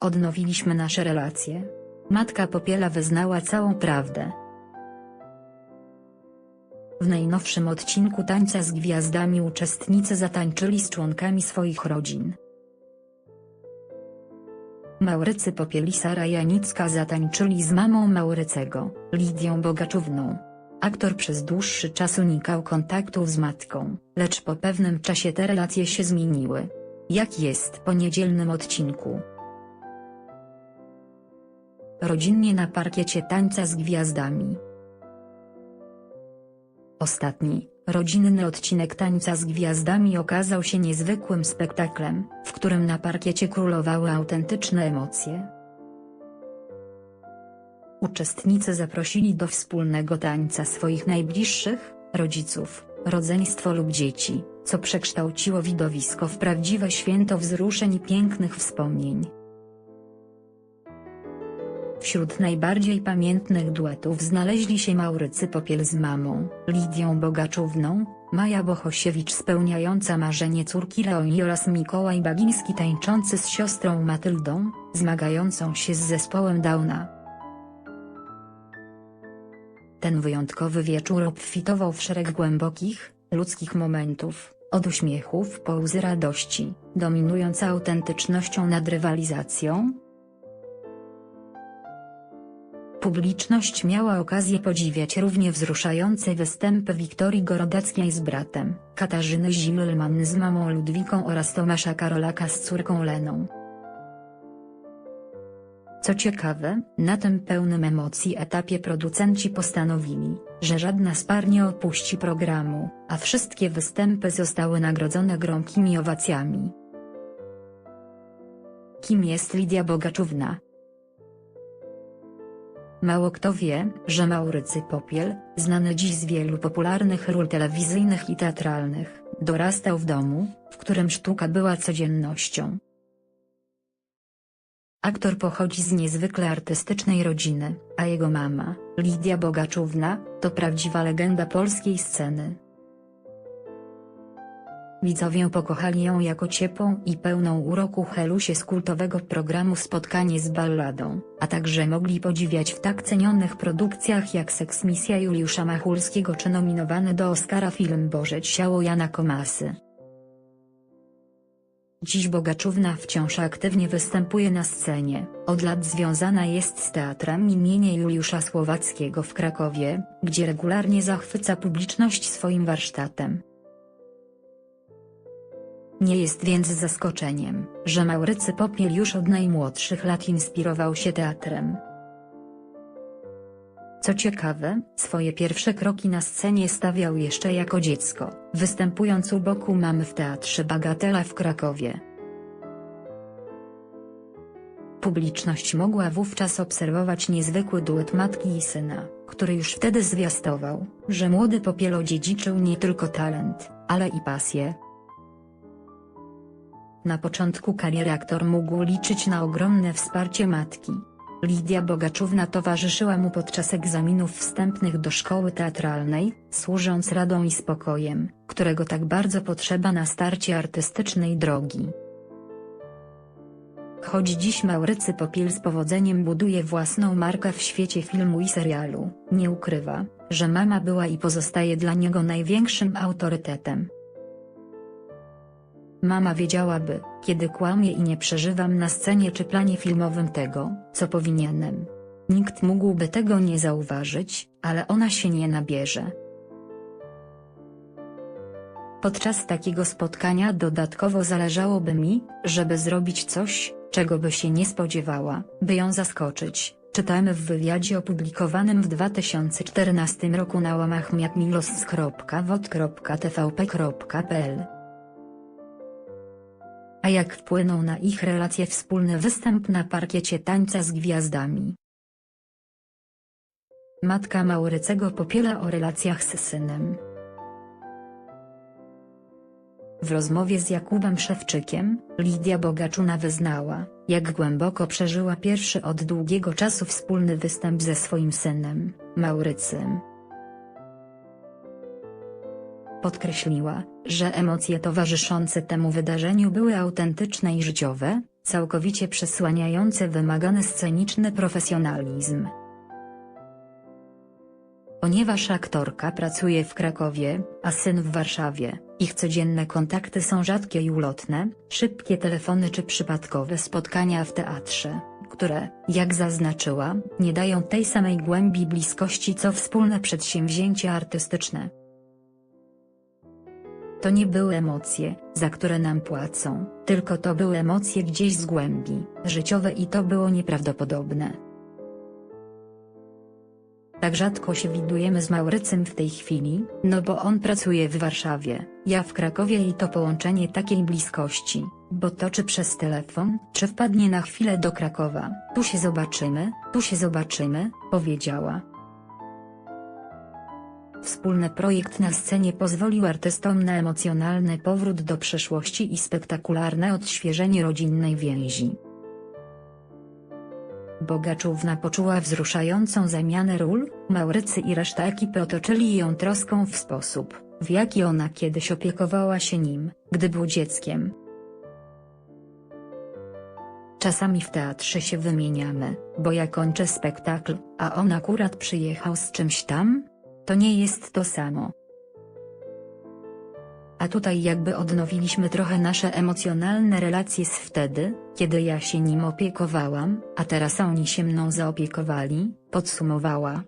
Odnowiliśmy nasze relacje. Matka Popiela wyznała całą prawdę. W najnowszym odcinku Tańca z Gwiazdami uczestnicy zatańczyli z członkami swoich rodzin. Maurycy Popiel i Sara Janicka zatańczyli z mamą Maurycego, Lidią Bogaczówną. Aktor przez dłuższy czas unikał kontaktów z matką, lecz po pewnym czasie te relacje się zmieniły. Jak jest po niedzielnym odcinku. Rodzinnie na parkiecie tańca z gwiazdami. Ostatni, rodzinny odcinek Tańca z Gwiazdami okazał się niezwykłym spektaklem, w którym na parkiecie królowały autentyczne emocje. Uczestnicy zaprosili do wspólnego tańca swoich najbliższych, rodziców, rodzeństwo lub dzieci, co przekształciło widowisko w prawdziwe święto wzruszeń i pięknych wspomnień. Wśród najbardziej pamiętnych duetów znaleźli się Maurycy Popiel z mamą, Lidią Bogaczówną, Maja Bohosiewicz spełniająca marzenie córki Leonii oraz Mikołaj Bagiński tańczący z siostrą Matyldą, zmagającą się z zespołem Downa. Ten wyjątkowy wieczór obfitował w szereg głębokich, ludzkich momentów, od uśmiechów po łzy radości, dominując autentycznością nad rywalizacją, Publiczność miała okazję podziwiać równie wzruszające występy Wiktorii Gorodeckiej z bratem, Katarzyny Zimmelman z mamą Ludwiką oraz Tomasza Karolaka z córką Leną. Co ciekawe, na tym pełnym emocji etapie producenci postanowili, że żadna z par nie opuści programu, a wszystkie występy zostały nagrodzone gromkimi owacjami. Kim jest Lidia Bogaczówna? Mało kto wie, że Maurycy Popiel, znany dziś z wielu popularnych ról telewizyjnych i teatralnych, dorastał w domu, w którym sztuka była codziennością. Aktor pochodzi z niezwykle artystycznej rodziny, a jego mama, Lidia Bogaczówna, to prawdziwa legenda polskiej sceny. Widzowie pokochali ją jako ciepłą i pełną uroku Helusię z kultowego programu Spotkanie z balladą, a także mogli podziwiać w tak cenionych produkcjach jak Seksmisja Juliusza Machulskiego czy nominowany do Oscara film Boże Ciało Jana Komasy. Dziś Bogaczówna wciąż aktywnie występuje na scenie, od lat związana jest z teatrem imienia Juliusza Słowackiego w Krakowie, gdzie regularnie zachwyca publiczność swoim warsztatem. Nie jest więc zaskoczeniem, że Maurycy Popiel już od najmłodszych lat inspirował się teatrem. Co ciekawe, swoje pierwsze kroki na scenie stawiał jeszcze jako dziecko, występując u boku mamy w Teatrze Bagatela w Krakowie. Publiczność mogła wówczas obserwować niezwykły duet matki i syna, który już wtedy zwiastował, że młody Popiel odziedziczył nie tylko talent, ale i pasję, na początku kariery aktor mógł liczyć na ogromne wsparcie matki. Lidia Bogaczówna towarzyszyła mu podczas egzaminów wstępnych do szkoły teatralnej, służąc radą i spokojem, którego tak bardzo potrzeba na starcie artystycznej drogi. Choć dziś Maurycy Popiel z powodzeniem buduje własną markę w świecie filmu i serialu, nie ukrywa, że mama była i pozostaje dla niego największym autorytetem. Mama wiedziałaby, kiedy kłamię i nie przeżywam na scenie czy planie filmowym tego, co powinienem. Nikt mógłby tego nie zauważyć, ale ona się nie nabierze. Podczas takiego spotkania dodatkowo zależałoby mi, żeby zrobić coś, czego by się nie spodziewała, by ją zaskoczyć, czytamy w wywiadzie opublikowanym w 2014 roku na łamach miakmilos.wod.tvp.pl. A jak wpłynął na ich relacje wspólny występ na parkiecie tańca z gwiazdami. Matka Maurycego popiela o relacjach z synem. W rozmowie z Jakubem Szewczykiem, Lidia Bogaczuna wyznała, jak głęboko przeżyła pierwszy od długiego czasu wspólny występ ze swoim synem, Maurycym. Podkreśliła, że emocje towarzyszące temu wydarzeniu były autentyczne i życiowe, całkowicie przesłaniające wymagany sceniczny profesjonalizm. Ponieważ aktorka pracuje w Krakowie, a syn w Warszawie, ich codzienne kontakty są rzadkie i ulotne, szybkie telefony czy przypadkowe spotkania w teatrze, które, jak zaznaczyła, nie dają tej samej głębi bliskości co wspólne przedsięwzięcia artystyczne. To nie były emocje, za które nam płacą, tylko to były emocje gdzieś z głębi, życiowe i to było nieprawdopodobne. Tak rzadko się widujemy z Maurycym w tej chwili, no bo on pracuje w Warszawie, ja w Krakowie i to połączenie takiej bliskości, bo to czy przez telefon, czy wpadnie na chwilę do Krakowa, tu się zobaczymy, tu się zobaczymy, powiedziała. Wspólny projekt na scenie pozwolił artystom na emocjonalny powrót do przeszłości i spektakularne odświeżenie rodzinnej więzi. Bogaczówna poczuła wzruszającą zamianę ról, Maurycy i reszta ekipy otoczyli ją troską w sposób, w jaki ona kiedyś opiekowała się nim, gdy był dzieckiem. Czasami w teatrze się wymieniamy, bo ja kończę spektakl, a on akurat przyjechał z czymś tam? To nie jest to samo. A tutaj jakby odnowiliśmy trochę nasze emocjonalne relacje z wtedy, kiedy ja się nim opiekowałam, a teraz oni się mną zaopiekowali, podsumowała.